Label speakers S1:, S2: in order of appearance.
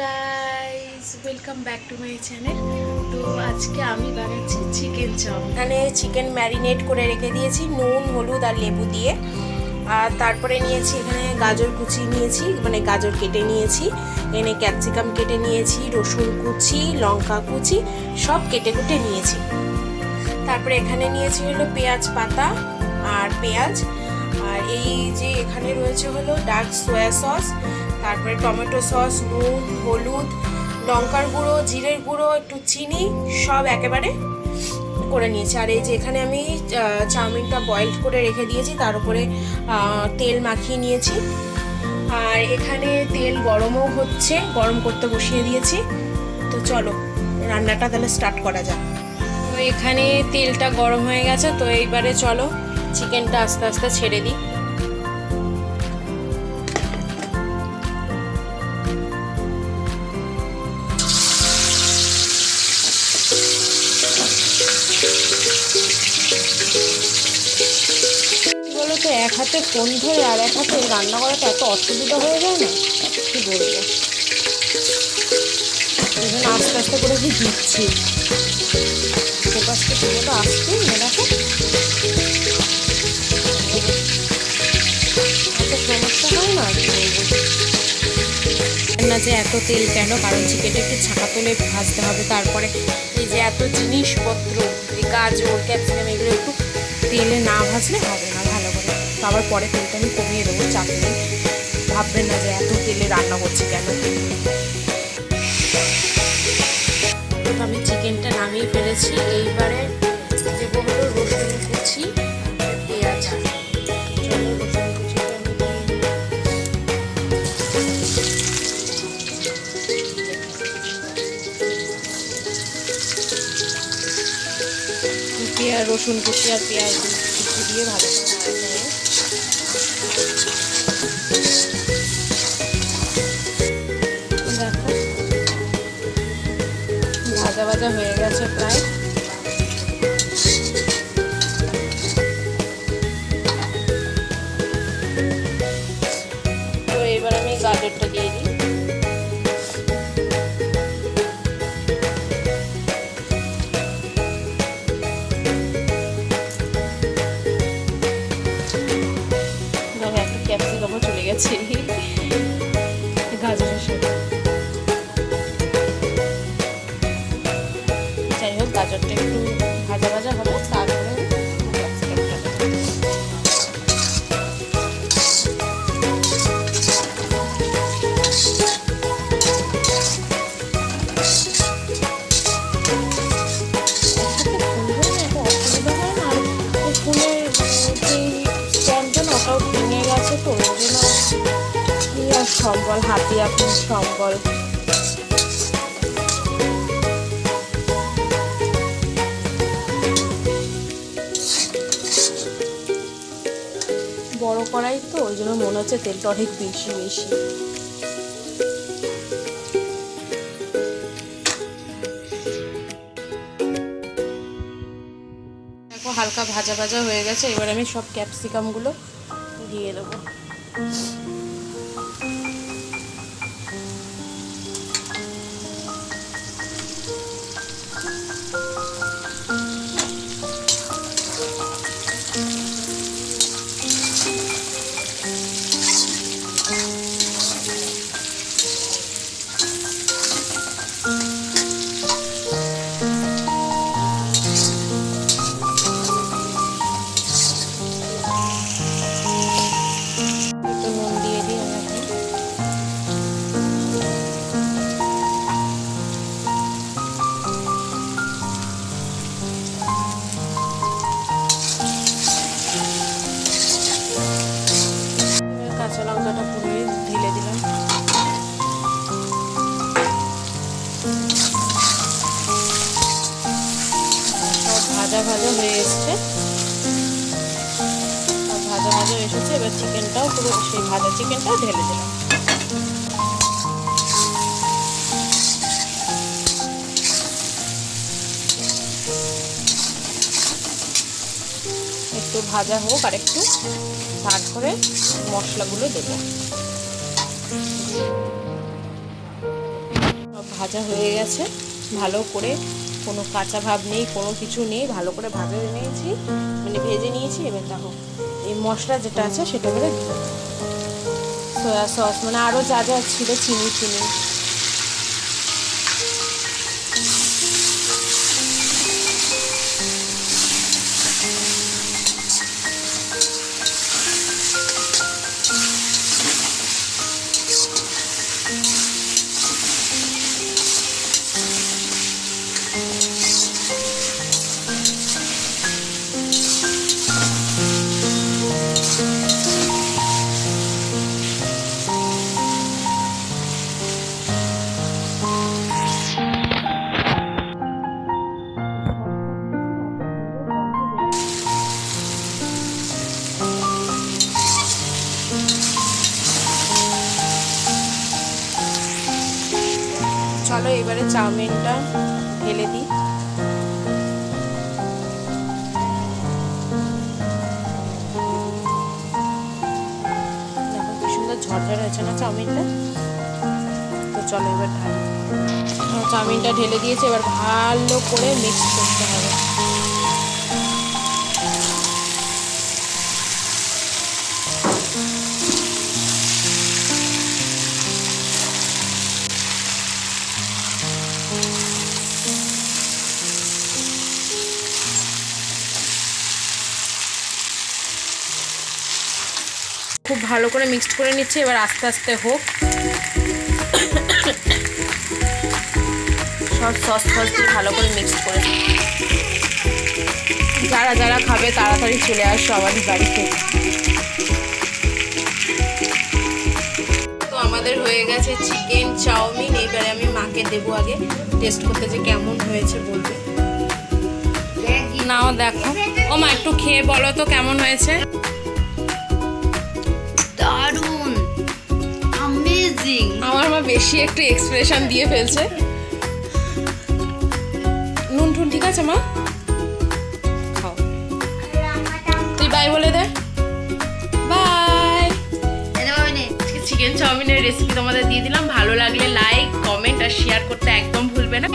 S1: Guys welcome back to my channel তো আজকে আমি বানাচ্ছি চিকেন চাউ
S2: এখানে চিকেন ম্যারিনেট করে রেখে দিয়েছি, নুন, হলুদ আর লেবু দিয়ে। আর তারপরে নিয়েছি এখানে গাজর কুচি নিয়েছি মানে গাজর কেটে নিয়েছি এনে ক্যাপসিকাম কেটে নিয়েছি, রসুন কুচি, লঙ্কা কুচি, সব কেটে কুটে নিয়েছি। তারপরে এখানে নিয়েছি হলো পেঁয়াজ পাতা আর পেঁয়াজ। আর এই যে এখানে রয়েছে হলো ডার্ক সোয়া সস তারপরে টমেটো সস, নুন, হলুদ, লঙ্কার গুঁড়ো, জিরের গুঁড়ো, একটু চিনি, সব একেবারে করে নিয়েছি। আর এই যে এখানে আমি চাউমিনটা বয়েল করে রেখে দিয়েছি, তার উপরে তেল মাখিয়ে নিয়েছি। আর এখানে তেল গরমও হচ্ছে, গরম করতে বসিয়ে দিয়েছি। তো চলো, রান্নাটা তাহলে স্টার্ট করা যাক। তো এখানে তেলটা গরম হয়ে গেছে, তো এইবারে চলো চিকেনটা আস্তে আস্তে ছেড়ে দিই। এক হাতে ফোন ধরে আর এক হাতে রান্না করাটা এত অসুবিধা হয়ে যায় না? কি বলব? আস্তে আস্তে করে কি দিচ্ছি। ফোকাসটা আসতে মেয়েরাকে এত সমস্যা হয় না না যে এত তেল কেন? কারণ চিকেনটা একটু ছাকা তেলে ভাজতে হবে। তারপরে এই যে এত জিনিসপত্র গাজর, ক্যাপসিকাম, এগুলো একটু তেলে না ভাজলে হবে না। আবার পরে তেলটা আমি কমিয়ে দেবো চাপ নেই ভাববেন না যে এত তেলে রান্না করছি কেন তো আমি চিকেনটা নামিয়ে ফেলেছি এইবারে দেবো হলো রসুন কুচি পেঁয়াজ। পেঁয়াজ রসুন কুচি আর পেঁয়াজ কুচি দিয়ে ভালো করে। ভাজা ভাজা হয়ে গেছে প্রায়। গেছে সম্বল, হাতি আপনি সম্বল। বড় কড়াই তো, ওই জন্য মনে হচ্ছে তেলটা অনেক বেশি বেশি। হালকা ভাজা ভাজা হয়ে গেছে, এবার আমি সব ক্যাপসিকামগুলো দিয়ে দেবো। ভাজা হয়ে এসছে। ভাজা ভাজা এসেছে, এবার চিকেনটাও পুরো সেই ভাজা চিকেনটাও ঢেলে দিলাম। একটু ভাজা হোক আর একটু তারপরে মশলাগুলো দেবো। ভাজা হয়ে গেছে, ভালো করে কোনো কাঁচা ভাব নেই, কোনো কিছু নেই, ভালো করে ভাবে নিয়েছি মানে ভেজে নিয়েছি, এবার দেখো, এই মশলা যেটা আছে সেটা করে সয়া সস মানে আরও যা যা ছিল, চিনি চিনি চলো এবারে চাউমিনটা ঢেলে দিই। ঝরঝর হয়েছে না চাউমিনটা? তো চলো এবার চাউমিনটা ঢেলে দিয়েছে, এবার ভালো করে মিক্স করতে হবে। খুব ভালো করে মিক্সড করে নিচ্ছে, এবার আস্তে আস্তে হোক। সব সস ফস দিয়ে ভালো করে মিক্সড করে যারা যারা খাবে তাড়াতাড়ি চলে আসো আমাদের বাড়িতে তো আমাদের হয়ে গেছে চিকেন, চাউমিন, এবারে আমি মাকে দেবো আগে। টেস্ট করতে যে কেমন হয়েছে বলবে। নাও দেখো। ও মা একটু খেয়ে বলো তো কেমন হয়েছে?
S3: দারুণ অ্যামেজিং
S2: আমার মা বেশি একটু এক্সপ্রেশন দিয়ে ফেলছে। নুন টুন ঠিক আছে মা? খাও। তুই বাই বলে দে। বাই চিকেন চাউমিনের রেসিপি তোমাদের দিয়ে দিলাম। ভালো লাগলে লাইক কমেন্ট আর শেয়ার করতে একদম ভুলবে না।